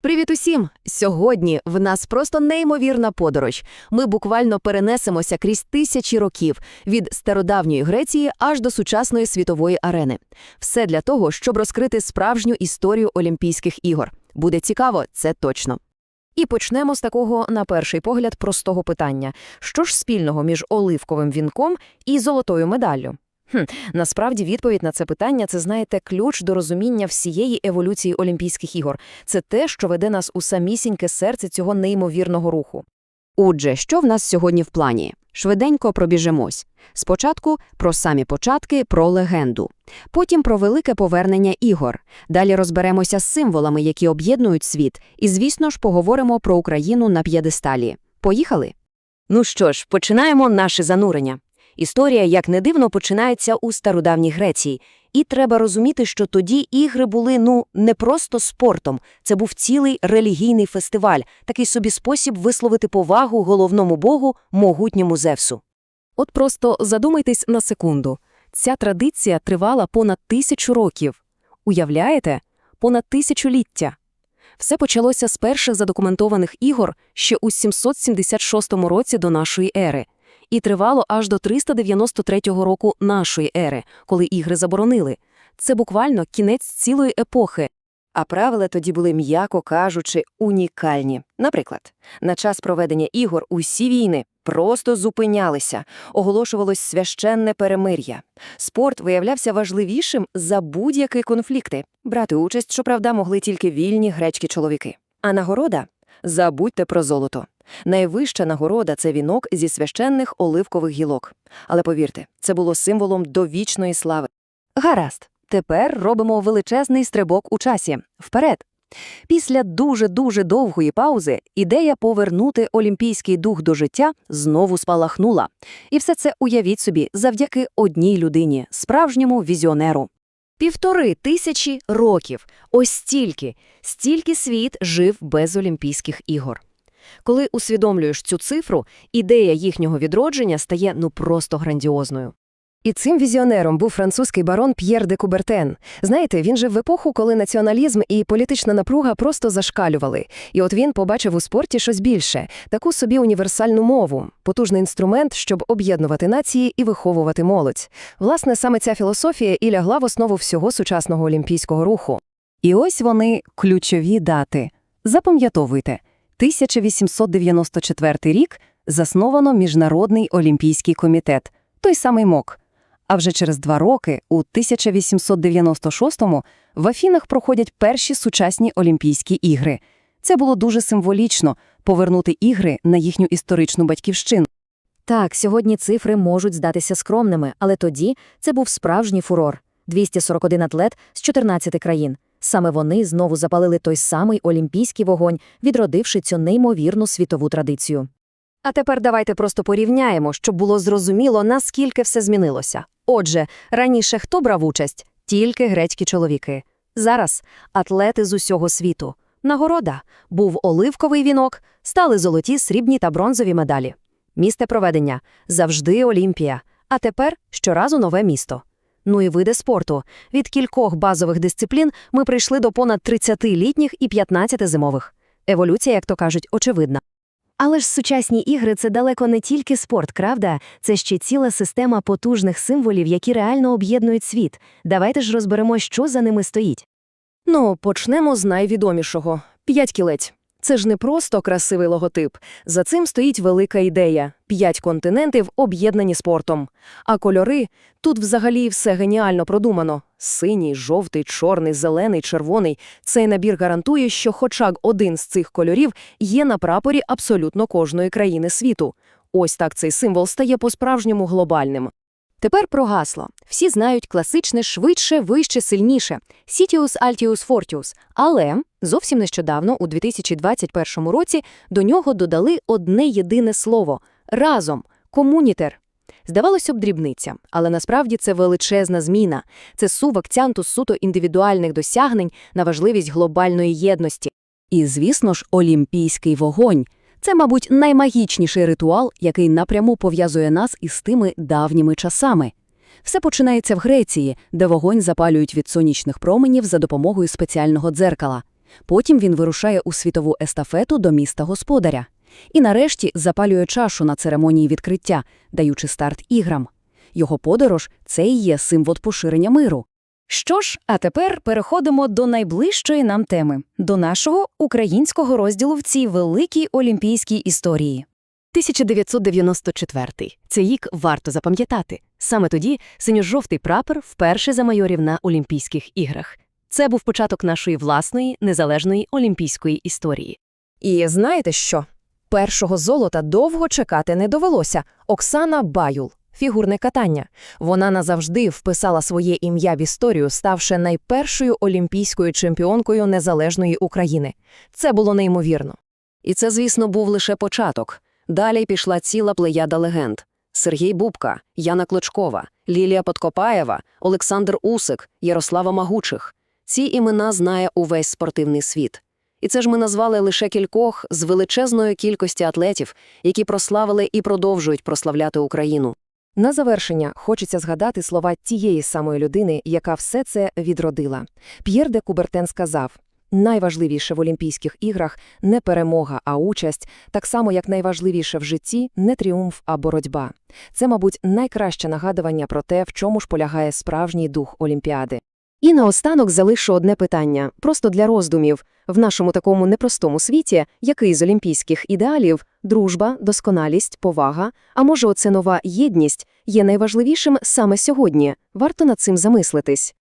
Привіт усім! Сьогодні в нас просто неймовірна подорож. Ми буквально перенесемося крізь тисячі років від стародавньої Греції аж до сучасної світової арени. Все для того, щоб розкрити справжню історію Олімпійських ігор. Буде цікаво, це точно. І почнемо з такого, на перший погляд, простого питання. Що ж спільного між оливковим вінком і золотою медаллю? Хм, насправді відповідь на це питання – це, знаєте, ключ до розуміння всієї еволюції Олімпійських ігор. Це те, що веде нас у самісіньке серце цього неймовірного руху. Отже, що в нас сьогодні в плані? Швиденько пробіжемось. Спочатку про самі початки, про легенду. Потім про велике повернення ігор. Далі розберемося з символами, які об'єднують світ. І, звісно ж, поговоримо про Україну на п'єдесталі. Поїхали? Ну що ж, починаємо наше занурення. Історія, як не дивно, починається у стародавній Греції. І треба розуміти, що тоді ігри були, ну, не просто спортом. Це був цілий релігійний фестиваль, такий собі спосіб висловити повагу головному богу, могутньому Зевсу. От просто задумайтесь на секунду. Ця традиція тривала понад тисячу років. Уявляєте? Понад тисячоліття. Все почалося з перших задокументованих ігор ще у 776 році до нашої ери. І тривало аж до 393 року нашої ери, коли ігри заборонили. Це буквально кінець цілої епохи. А правила тоді були, м'яко кажучи, унікальні. Наприклад, на час проведення ігор усі війни просто зупинялися, оголошувалось священне перемир'я. Спорт виявлявся важливішим за будь-які конфлікти. Брати участь, щоправда, могли тільки вільні гречкі чоловіки. А нагорода забудьте про золото. Найвища нагорода це вінок зі священних оливкових гілок. Але повірте, це було символом довічної слави. Гаразд, тепер робимо величезний стрибок у часі. Вперед. Після дуже-дуже довгої паузи ідея повернути олімпійський дух до життя знову спалахнула. І все це уявіть собі завдяки одній людині, справжньому візіонеру. Півтори тисячі років. Ось стільки, стільки світ жив без Олімпійських ігор. Коли усвідомлюєш цю цифру, ідея їхнього відродження стає ну просто грандіозною. І цим візіонером був французький барон П'єр де Кубертен. Знаєте, він жив в епоху, коли націоналізм і політична напруга просто зашкалювали. І от він побачив у спорті щось більше таку собі універсальну мову, потужний інструмент, щоб об'єднувати нації і виховувати молодь. Власне, саме ця філософія і лягла в основу всього сучасного олімпійського руху. І ось вони ключові дати. Запам'ятовуйте. 1894 рік засновано Міжнародний олімпійський комітет, той самий МОК. А вже через два роки, у 1896-му, в Афінах проходять перші сучасні Олімпійські ігри. Це було дуже символічно – повернути ігри на їхню історичну батьківщину. Так, сьогодні цифри можуть здатися скромними, але тоді це був справжній фурор – 241 атлет з 14 країн. Саме вони знову запалили той самий олімпійський вогонь, відродивши цю неймовірну світову традицію. А тепер давайте просто порівняємо, щоб було зрозуміло, наскільки все змінилося. Отже, раніше хто брав участь? Тільки грецькі чоловіки. Зараз атлети з усього світу. Нагорода був оливковий вінок, стали золоті, срібні та бронзові медалі. Місце проведення завжди Олімпія. А тепер щоразу нове місто. Ну і види спорту. Від кількох базових дисциплін ми прийшли до понад 30 літніх і 15 зимових. Еволюція, як то кажуть, очевидна. Але ж сучасні ігри це далеко не тільки спорт, правда? Це ще ціла система потужних символів, які реально об'єднують світ. Давайте ж розберемо, що за ними стоїть. Ну, почнемо з найвідомішого п'ять кілець. Це ж не просто красивий логотип. За цим стоїть велика ідея п'ять континентів, об'єднані спортом. А кольори тут взагалі все геніально продумано: синій, жовтий, чорний, зелений, червоний. Цей набір гарантує, що хоча б один з цих кольорів є на прапорі абсолютно кожної країни світу. Ось так цей символ стає по-справжньому глобальним. Тепер про гасло. Всі знають класичне швидше, вище, сильніше Сітіус Альтіус Фортіус. Але зовсім нещодавно, у 2021 році, до нього додали одне єдине слово разом комунітер. Здавалося б, дрібниця, але насправді це величезна зміна. Це сув акценту суто індивідуальних досягнень на важливість глобальної єдності. І, звісно ж, олімпійський вогонь. Це, мабуть, наймагічніший ритуал, який напряму пов'язує нас із тими давніми часами. Все починається в Греції, де вогонь запалюють від сонячних променів за допомогою спеціального дзеркала. Потім він вирушає у світову естафету до міста господаря. І нарешті запалює чашу на церемонії відкриття, даючи старт іграм. Його подорож – це і є символ поширення миру. Що ж, а тепер переходимо до найближчої нам теми – до нашого українського розділу в цій великій олімпійській історії. 1994. Цей рік варто запам'ятати. Саме тоді синьо-жовтий прапор вперше замайорів на Олімпійських іграх. Це був початок нашої власної незалежної олімпійської історії. І знаєте що? Першого золота довго чекати не довелося. Оксана Баюл. Фігурне катання. Вона назавжди вписала своє ім'я в історію, ставши найпершою олімпійською чемпіонкою незалежної України. Це було неймовірно. І це, звісно, був лише початок. Далі пішла ціла плеяда легенд. Сергій Бубка, Яна Клочкова, Лілія Подкопаєва, Олександр Усик, Ярослава Магучих. Ці імена знає увесь спортивний світ. І це ж ми назвали лише кількох з величезної кількості атлетів, які прославили і продовжують прославляти Україну. На завершення хочеться згадати слова тієї самої людини, яка все це відродила. П'єр де Кубертен сказав, найважливіше в Олімпійських іграх не перемога, а участь, так само, як найважливіше в житті не тріумф, а боротьба. Це, мабуть, найкраще нагадування про те, в чому ж полягає справжній дух Олімпіади. І наостанок залишу одне питання, просто для роздумів. В нашому такому непростому світі, який з олімпійських ідеалів – дружба, досконалість, повага, а може оце нова єдність – є найважливішим саме сьогодні. Варто над цим замислитись.